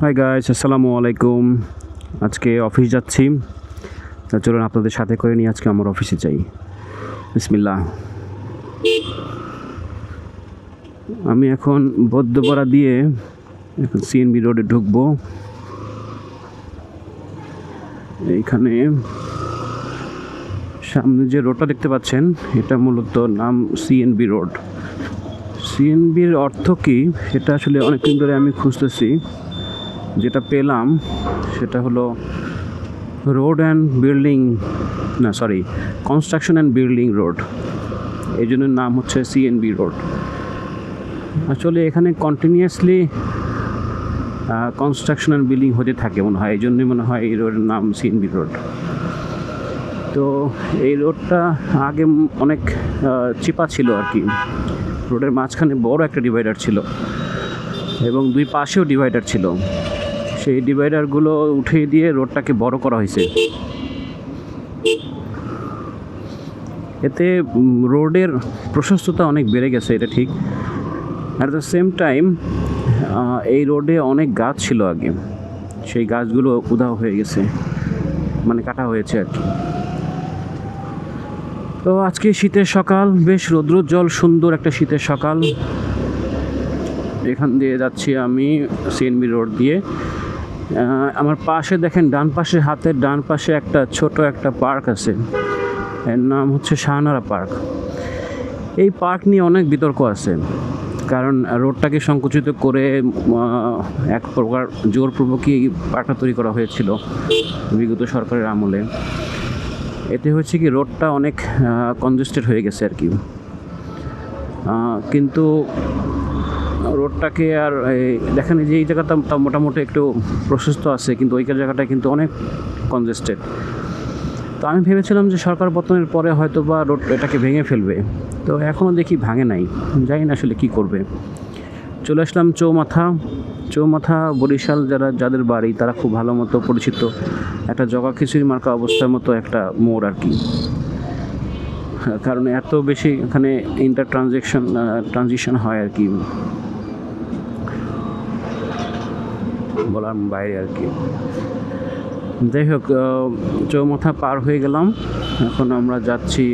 Hi guys আসসালামু আলাইকুম আজকে অফিস যাচ্ছি। তা চলুন আপনাদের সাথে করে নিয়ে আজকে আমার অফিসে যাই। বিসমিল্লা আমি এখন বদ্ধপাড়া দিয়ে এখন সিএনবি রোডে ঢুকবো। এইখানে সামনে যে রোডটা দেখতে পাচ্ছেন, এটা মূলত নাম সিএনবি রোড সিএনবির অর্থ কী? সেটা আসলে অনেকদিন ধরে আমি খুঁজতেছি। যেটা পেলাম সেটা হলো রোড অ্যান্ড বিল্ডিং, না sorry, construction and building road. এই জন্য নাম হচ্ছে সিএনবি রোড। আসলে এখানে কন্টিনিউয়াসলি কনস্ট্রাকশন অ্যান্ড বিল্ডিং হতে থাকে মনে হয়। এই জন্যই মনে হয় এই রোডের নাম সিএনবি রোড। তো এই রোডটা আগে অনেক চিপা ছিল আর কি। রোডের মাঝখানে বড় একটা ডিভাইডার ছিল এবং দুই পাশেও ডিভাইডার ছিল। সেই ডিভাইডারগুলো উঠিয়ে দিয়ে রোডটাকে বড় করা হয়েছে। এতে রোডের প্রশস্ততা অনেক বেড়ে গেছে, এটা ঠিক। অ্যাট দ্য সেম টাইম এই রোডে অনেক গাছ ছিল আগে। সেই গাছগুলো উধাও হয়ে গেছে মানে কাটা হয়েছে আর কি। তো আজকে শীতের সকাল, বেশ রৌদ্রোজ্জ্বল, সুন্দর একটা শীতের সকাল। এখান দিয়ে যাচ্ছি আমি সিএনবি রোড দিয়ে। আমার পাশে দেখেন, ডান পাশে হাতের, ডান পাশে একটা ছোট একটা পার্ক আছে। এর নাম হচ্ছে শাহনারা পার্ক। এই পার্ক নিয়ে অনেক বিতর্ক আছে, কারণ রোডটাকে সংকুচিত করে এক প্রকার জোরপূর্বকই এই পার্কটা তৈরি করা হয়েছিল বিগত সরকারের আমলে। এতে হচ্ছে কি, রোডটা অনেক কনজেস্টেড হয়ে গেছে আর কি। কিন্তু রোডটাকে আর দেখেন যে এই জায়গাটা তা মোটামুটি একটু প্রশস্ত আছে, কিন্তু ওই জায়গাটা কিন্তু অনেক কনজেস্টেড তো আমি ভেবেছিলাম যে সরকার পতনের পরে হয়তো বা রোড এটাকে ভেঙে ফেলবে। তো এখনও দেখি ভাঙে নাই। জানি না আসলে কী করবে। চলে আসলাম চৌমাথা। চৌমাথা, বরিশাল যারা, যাদের বাড়ি, তারা খুব ভালো মতো পরিচিত। একটা জগা খিচুড়ি মার্কা অবস্থার মতো একটা মোড় আর কি। কারণ এত বেশি এখানে ইন্টার ট্রানজেকশন ট্রানজিশন হয় আর কি। বলার বাইরে আর কি। যাই হোক চৌমাথা পার হয়ে গেলাম। এখন আমরা যাচ্ছি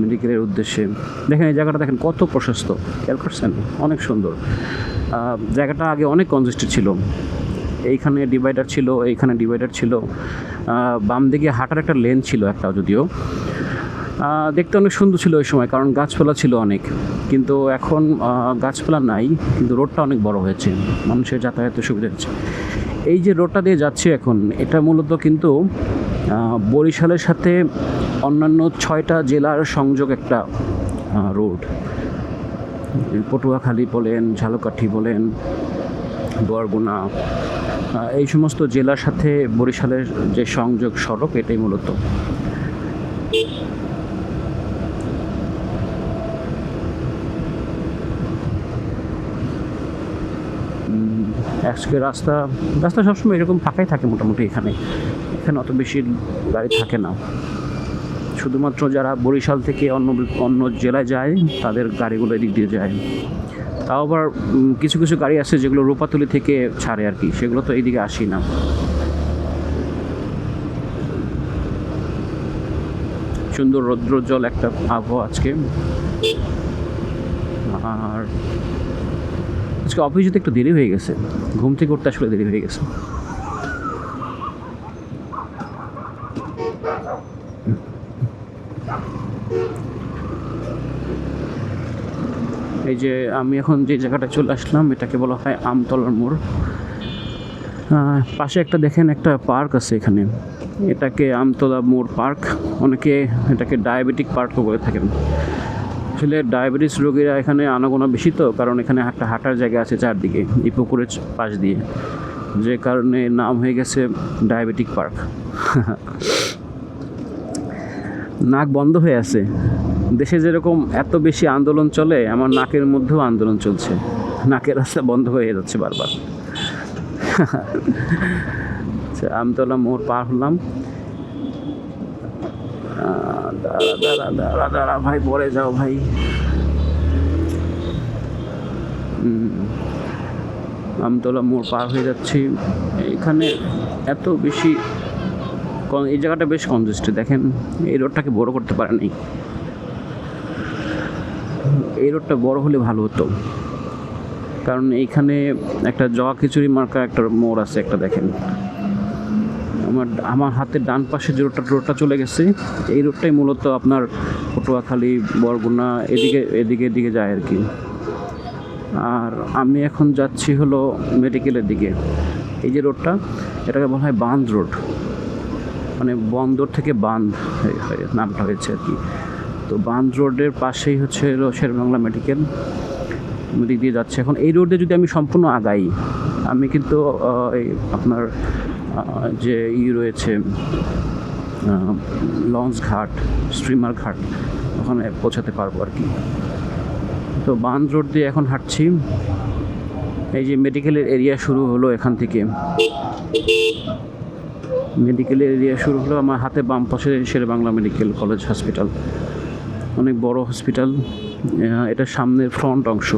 মেডিকেলের উদ্দেশ্যে। দেখেন, এই জায়গাটা দেখেন কত প্রশস্ত। খেয়াল করছেন? অনেক সুন্দর। জায়গাটা আগে অনেক কনজেস্টেড ছিল। এইখানে ডিভাইডার ছিল, এইখানে ডিভাইডার ছিল। বাম দিকে হাঁটার একটা লেন ছিল একটা যদিও। দেখতে অনেক সুন্দর ছিল ওই সময়, কারণ গাছপালা ছিল অনেক। কিন্তু এখন গাছপালা নাই, কিন্তু রোডটা অনেক বড় হয়েছে, মানুষের যাতায়াতের সুবিধা হচ্ছে এই যে রোডটা দিয়ে যাচ্ছে এখন, এটা মূলত কিন্তু বরিশালের সাথে অন্যান্য ছয়টা জেলার সংযোগ একটা রোড। পটুয়াখালী বলেন, ঝালকাঠি বলেন বরগুনা এই সমস্ত জেলার সাথে বরিশালের যে সংযোগ সড়ক, এটাই মূলত। আজকে রাস্তা রাস্তা সবসময় এরকম ফাঁকাই থাকে মোটামুটি এখানে। এখানে অত বেশি গাড়ি থাকে না। শুধুমাত্র যারা বরিশাল থেকে অন্য অন্য জেলায় যায়, তাদের গাড়িগুলো এদিক দিয়ে যায়। তাও আবার কিছু কিছু গাড়ি আছে যেগুলো রূপাতলি থেকে ছাড়ে আর কি, সেগুলো তো এইদিকে আসি না। সুন্দর রৌদ্রোজ্জ্বল একটা আবহাওয়া আজকে। আর আজকে অফিস যেতে একটু দেরি হয়ে গেছে। ঘুম থেকে উঠতে আসলে দেরি হয়ে গেছে। এই যে আমি এখন যে জায়গাটা চলে আসলাম, এটাকে বলা হয় আমতলার মোড়। পাশে একটা দেখেন একটা পার্ক আছে এখানে। এটাকে আমতলা মোড় পার্ক। অনেকে এটাকে ডায়াবেটিক পার্কও বলে থাকেন। আসলে ডায়াবেটিস রোগীরা এখানে আনাগোনা বেশি তো, কারণ এখানে একটা হাঁটার জায়গা আছে চারদিকে, এই পুকুরের পাশ দিয়ে। যে কারণে নাম হয়ে গেছে ডায়াবেটিক পার্ক। নাক বন্ধ হয়ে আছে। দেশে যেরকম এত বেশি আন্দোলন চলে, আমার নাকের মধ্যেও আন্দোলন চলছে। নাকের রাস্তা বন্ধ হয়ে যাচ্ছে বারবার। আচ্ছা আমতলা মোড় পার হলাম। দাঁড়া দাঁড়া দাঁড়া দাঁড়া, ভাই পরে যাও, ভাই। আমতলা মোড় পার হয়ে যাচ্ছি। এখানে এত বেশি এই জায়গাটা বেশ কনজেস্টেড, দেখেন। এই রোডটাকে বড় করতে পারে নাই? এই রোডটা বড় হলে ভালো হতো। কারণ এইখানে একটা জগা খিচুড়ি মার্কা একটা মোড় আছে, একটা দেখেন। আমার আমার হাতের ডান পাশে যে রোডটা রোডটা চলে গেছে, এই রোডটাই মূলত আপনার পটুয়াখালী, বরগুনা, এদিকে এদিকে এদিকে যায় আর কি। আর আমি এখন যাচ্ছি হলো মেডিকেলের দিকে। এই যে রোডটা, এটাকে বলা হয় বাঁধ রোড। মানে বন্দর থেকে বাঁধ নামটা হয়েছে আর কি। তো বাঁধ রোডের পাশেই হচ্ছে শেরবাংলা মেডিকেল। দিক দিয়ে যাচ্ছে। এখন এই রোডে যদি আমি সম্পূর্ণ আগাই, আমি কিন্তু এই আপনার যে ই রয়েছে লঞ্চ ঘাট, স্ট্রিমার ঘাট, ওখানে পৌঁছাতে পারব আর কি। তো বাঁধ রোড দিয়ে এখন হাঁটছি। এই যে মেডিকেলের এরিয়া শুরু হলো এখান থেকে। মেডিকেলের এরিয়া শুরু হলো আমার হাতে বাম পাশে Sher e Bangla medical college hospital. অনেক বড় হসপিটাল। এটা সামনের ফ্রন্ট অংশ।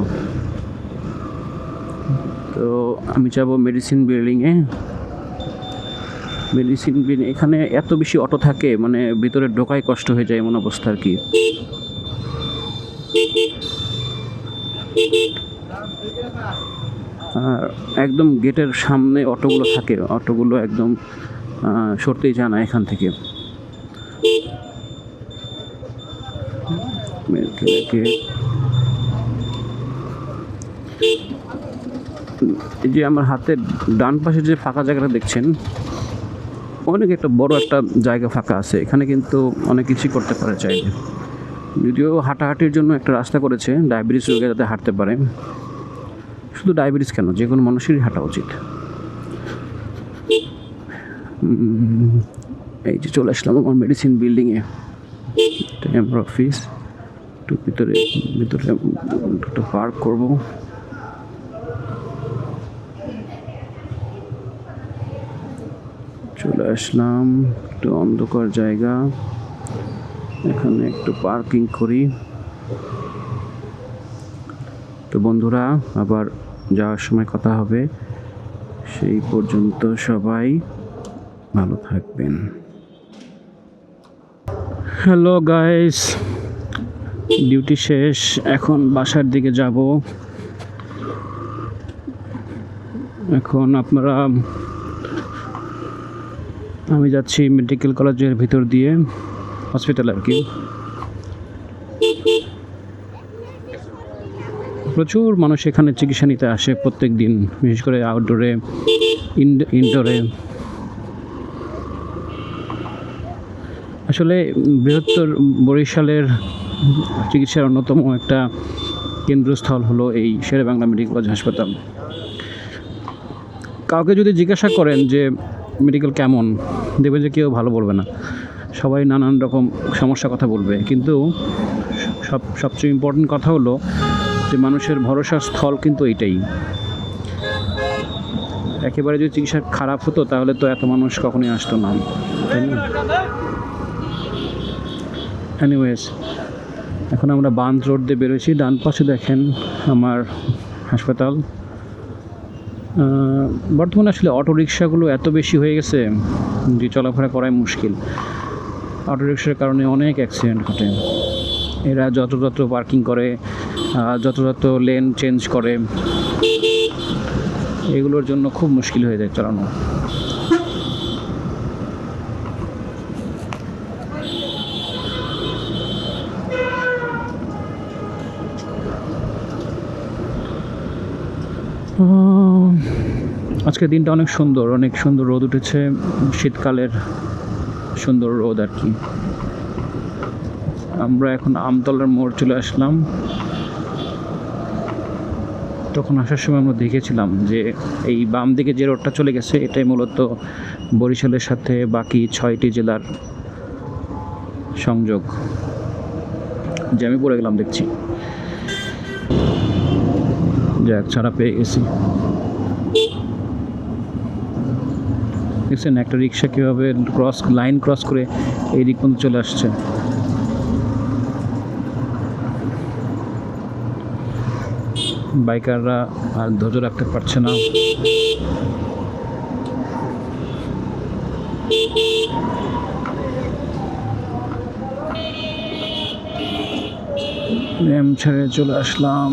তো আমি যাব মেডিসিন বিল্ডিংয়ে। মেডিসিন বিল্ডিং এখানে এত বেশি অটো থাকে মানে ভিতরে ঢোকাই কষ্ট হয়ে যায় এমন অবস্থা আর কি। একদম গেটের সামনে অটোগুলো থাকে, অটোগুলো একদম সরতেই যায় না এখান থেকে। যে আমার হাতের ডান পাশে যে ফাঁকা জায়গাটা দেখছেন অনেক একটা বড় একটা জায়গা ফাঁকা আছে। এখানে কিন্তু অনেক কিছুই করতে পারে চাইলে। যদিও হাঁটাহাঁটির জন্য একটা রাস্তা করেছে, ডায়াবেটিস রোগে যাতে হাঁটতে পারে। শুধু ডায়াবেটিস কেন, যে কোনো মানুষেরই হাঁটা উচিত। এই যে চলে আসলাম আমার মেডিসিন বিল্ডিংয়ে আমার অফিস একটু ভিতরে ভিতরে একটু পার্ক করব। চলে আসলাম। একটু অন্ধকার জায়গা। এখানে একটু পার্কিং করি। তো বন্ধুরা, আবার যাওয়ার সময় কথা হবে। সেই পর্যন্ত সবাই ভালো থাকবেন। হ্যালো গাইস, ডিউটি শেষ। এখন বাসার দিকে যাব। এখন আপনারা আমি যাচ্ছি মেডিকেল কলেজের ভিতর দিয়ে হসপিটাল আর কি। প্রচুর মানুষ এখানে চিকিৎসা নিতে আসে প্রত্যেক দিন বিশেষ করে আউটডোরে ইনডোরে আসলে বৃহত্তর বরিশালের চিকিৎসার অন্যতম একটা কেন্দ্রস্থল হলো এই শেরে বাংলা মেডিকেল কলেজ হাসপাতাল। কাউকে যদি জিজ্ঞাসা করেন যে মেডিকেল কেমন? দেখবেন যে কেউ ভালো বলবে না। সবাই নানান রকম সমস্যার কথা বলবে। কিন্তু সব, সবচেয়ে ইম্পর্টেন্ট কথা হলো যে মানুষের ভরসার স্থল কিন্তু এইটাই। একেবারে যদি চিকিৎসা খারাপ হতো তাহলে তো এত মানুষ কখনোই আসতো না। তাই না? এনিওয়েজ এখন আমরা বাঁধ রোড দিয়ে বেরোছি ডান পাশে দেখেন আমার হাসপাতাল। বর্তমানে আসলে অটো রিক্সাগুলো এত বেশি হয়ে গেছে যে চলাফেরা করাই মুশকিল। অটো রিক্সার কারণে অনেক অ্যাক্সিডেন্ট ঘটে। এরা যত যত পার্কিং করে আহ, যত যত লেন চেঞ্জ করে। এগুলোর জন্য খুব মুশকিল হয়ে যায় চালানো। আজকের দিনটা অনেক সুন্দর অনেক সুন্দর রোদ উঠেছে, শীতকালের সুন্দর রোদ আর কি। আমরা এখন আমতলার মোড় চলে আসলাম। তখন আসার সময় আমরা দেখেছিলাম যে এই বাম দিকে যে রোডটা চলে গেছে, এটাই মূলত বরিশালের সাথে বাকি ছয়টি জেলার সংযোগ, যে আমি পড়ে গেলাম দেখছি। যাক, ছাড়া পেয়ে গেছি। দেখছেন একটা রিক্সা কীভাবে ক্রস লাইন ক্রস করে এই দিক পর্যন্ত চলে আসছে। বাইকাররা আর ধৈর্য রাখতে পারছে না। ছেড়ে চলে আসলাম।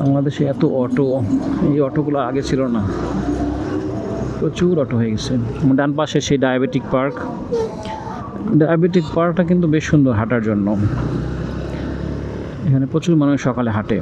বাংলাদেশে এত অটো, এই অটোগুলো আগে ছিল না। প্রচুর অটো হয়ে গেছে। ডান পাশে সেই ডায়াবেটিক পার্ক ডায়াবেটিক পার্কটা কিন্তু বেশ সুন্দর হাঁটার জন্য। এখানে প্রচুর মানুষ সকালে হাঁটে।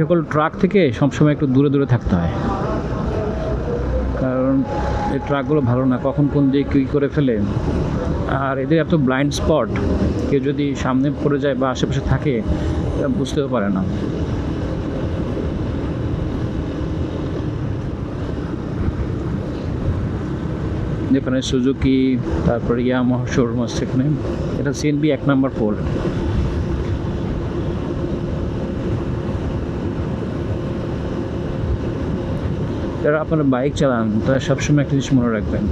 সকল ট্রাক থেকে সবসময় একটু দূরে দূরে থাকতে হয়। কারণ এই ট্রাকগুলো ভালো না, কখন কোন দিকে কী করে ফেলে। আর এদের এত ব্লাইন্ড স্পট কেউ যদি সামনে পড়ে যায় বা আশেপাশে থাকে বুঝতেও পারে না। যেখানে সুজুকি তারপরে ইয়ামাহা শোরুম আছে সেখানে এটা সিএনবি এক নাম্বার পোল যারা আপনারা বাইক চালান, তারা সবসময় একটা জিনিস মনে রাখবেন।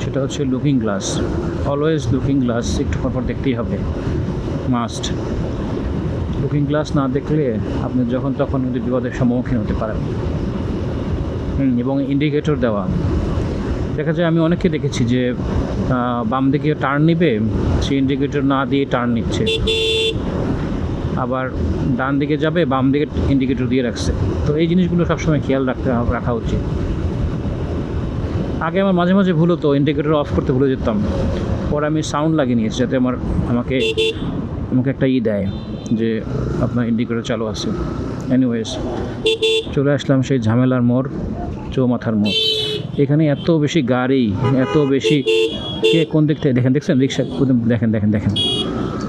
সেটা হচ্ছে looking glass always looking glass একটু পর পর দেখতেই হবে। মাস্ট লুকিং গ্লাস না দেখলে আপনি যখন তখন কিন্তু বিপদের সম্মুখীন হতে পারেন। এবং ইন্ডিকেটর দেওয়া। দেখা যায় আমি অনেককে দেখেছি যে বাম দিকে টার্ন নিবে, সে ইন্ডিকেটর না দিয়ে টার্ন নিচ্ছে। আবার ডান দিকে যাবে, বাম দিকে ইন্ডিকেটর দিয়ে রাখছে। তো এই জিনিসগুলো সবসময় খেয়াল রাখতে রাখা উচিত। আগে আমার মাঝে মাঝে ভুল হতো ইন্ডিকেটর অফ করতে ভুলে যেতাম। পরে আমি সাউন্ড লাগিয়ে নিয়েছি, যাতে আমার, আমাকে আমাকে একটা ই দেয় যে আপনার ইন্ডিকেটর চালু আছে। এনিওয়েজ চলে আসলাম সেই ঝামেলার মোড়, চৌমাথার মোড়। এখানে এত বেশি গাড়ি, এত বেশি কে কোন দিক থেকে, দেখেন, দেখছেন? রিক্সা, দেখেন দেখেন দেখেন।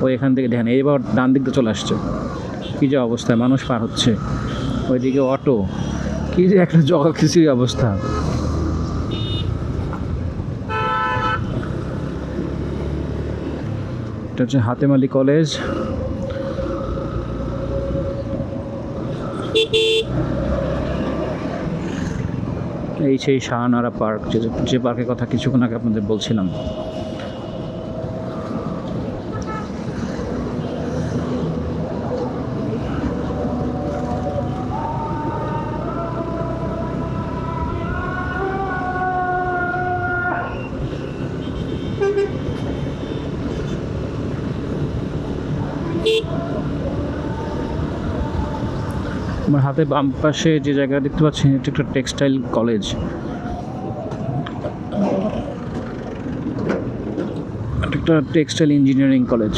ও এখান থেকে দেখেন, এইবার ডান দিক দিয়ে চলে আসছে। কী যে অবস্থায় মানুষ পার হচ্ছে। ওইদিকে অটো। কী যে একটা জগা খিচুড়ি অবস্থা। এটা হচ্ছে হাতেম আলী কলেজ। এই সেই শাহানারা পার্ক যে পার্কের কথা কিছুক্ষণ আগে আপনাদের বলছিলাম। আমার হাতে বাম পাশে যে জায়গা দেখতে পাচ্ছেন, এটা একটা টেক্সটাইল কলেজ। একটা টেক্সটাইল ইঞ্জিনিয়ারিং কলেজ।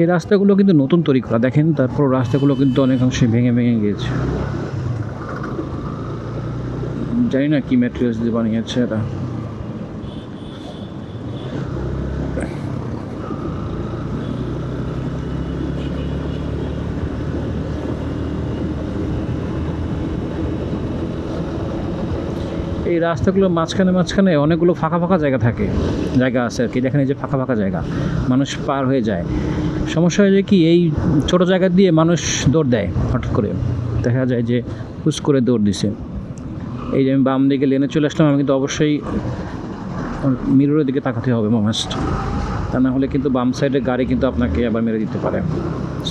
এই রাস্তাগুলো কিন্তু নতুন তৈরি করা। দেখেন, তারপর রাস্তাগুলো কিন্তু অনেকাংশে ভেঙে ভেঙে গিয়েছে। জানি না কি ম্যাটেরিয়ালস দিয়ে বানিয়েছে এটা এই রাস্তাগুলোর মাঝখানে মাঝখানে অনেকগুলো ফাঁকা ফাঁকা জায়গা থাকে, জায়গা আছে আর কি দেখেন এই যে ফাঁকা ফাঁকা জায়গা, মানুষ পার হয়ে যায়। সমস্যা হয় যে কি, এই ছোট জায়গা দিয়ে মানুষ দৌড় দেয় হঠাৎ করে। দেখা যায় যে হুস করে দৌড় দিছে। এই যে আমি বাম দিকে লেনে চলে আসলাম, আমি কিন্তু অবশ্যই মিররের দিকে তাকাতে হবে মাস্ট তা না হলে কিন্তু বাম সাইডে গাড়ি কিন্তু আপনাকে আবার মেরে দিতে পারে।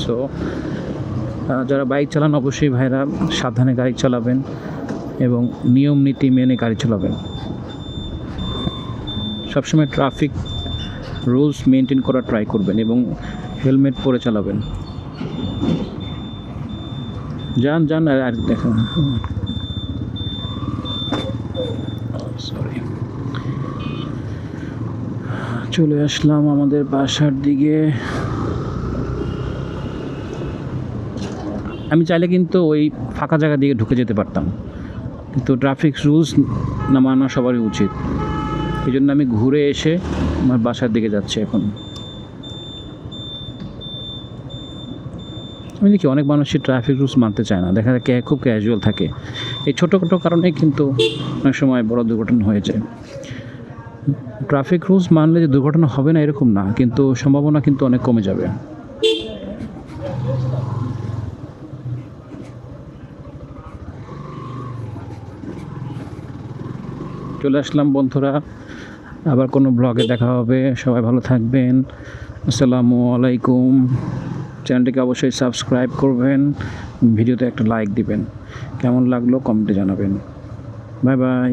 সো যারা বাইক চালান, অবশ্যই ভাইরা সাবধানে গাড়ি চালাবেন। এবং নিয়ম, নীতি মেনে গাড়ি চালাবেন। সবসময় ট্রাফিক রুলস মেনটেন করার ট্রাই করবেন এবং হেলমেট পরে চালাবেন। যান যান, আর দেখুন সরি চলে আসলাম আমাদের বাসার দিকে। আমি চাইলে কিন্তু ওই ফাঁকা জায়গা দিয়ে ঢুকে যেতে পারতাম। কিন্তু ট্রাফিক রুলস না মানা সবারই উচিত। এই জন্য আমি ঘুরে এসে আমার বাসার দিকে যাচ্ছি এখন। আমি দেখি অনেক মানুষই ট্রাফিক রুলস মানতে চায় না। দেখা যায় খুব ক্যাজুয়াল থাকে। এই ছোটো ছোটোখাটো কারণেই কিন্তু অনেক সময় বড় দুর্ঘটনা হয়ে যায়। ট্রাফিক রুলস মানলে যে দুর্ঘটনা হবে না এরকম না, কিন্তু সম্ভাবনা কিন্তু অনেক কমে যাবে। চলে আসলাম বন্ধুরা। আবার কোনো ব্লগে দেখা হবে। সবাই ভালো থাকবেন। আসসালামু আলাইকুম। চ্যানেলটিকে অবশ্যই সাবস্ক্রাইব করবেন। ভিডিওতে একটা লাইক দিবেন। কেমন লাগল কমেন্টে জানাবেন। Bye bye